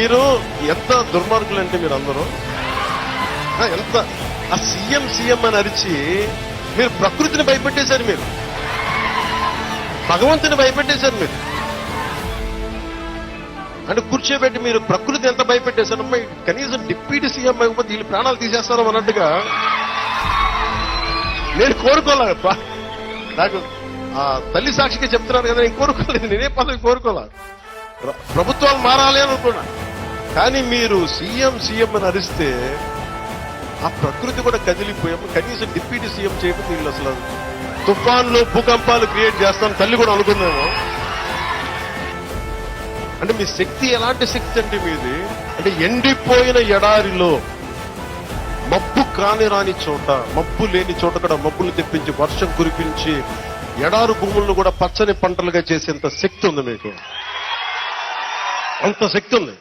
మీరు ఎంత దుర్మార్గులు అంటే మీరు అందరూ ఆ, ఎంత ఆ సీఎం సీఎం అని అరిచి మీరు ప్రకృతిని భయపెట్టేశారు మీరు. భగవంతుని భయపెట్టేశారు మీరు. అంటే కూర్చోబెట్టి మీరు ప్రకృతి ఎంత భయపెట్టేశారు? అమ్మాయి కనీసం డిప్యూటీ సీఎం అయిపోతే వీళ్ళు ప్రాణాలు తీసేస్తారు అన్నట్టుగా నేను కోరుకోలే నాకు ఆ తల్లి సాక్షిగా చెప్తున్నాను కదా నేను కోరుకోలేదు నేనే పదవి కోరుకోలే ప్రభుత్వాలు మారాలి అనుకున్నాను కానీ మీరు సీఎం సీఎం అని అరిస్తే ఆ ప్రకృతి కూడా కదిలిపోయాము. కనీసం డిప్యూటీ సీఎం చేయకపోతే వీళ్ళు అసలు తుఫాన్లు భూకంపాలు క్రియేట్ చేస్తాను తల్లి కూడా అనుకున్నాను అంటే మీ శక్తి ఎలాంటి శక్తి అంటే మీది? అంటే ఎండిపోయిన ఎడారిలో మబ్బు కాని రాని చోట మబ్బు లేని చోట కూడా మబ్బులు తెప్పించి వర్షం కురిపించి ఎడారు భూములను కూడా పచ్చని పంటలుగా చేసేంత శక్తి ఉంది మీకు. అంత శక్తి ఉంది.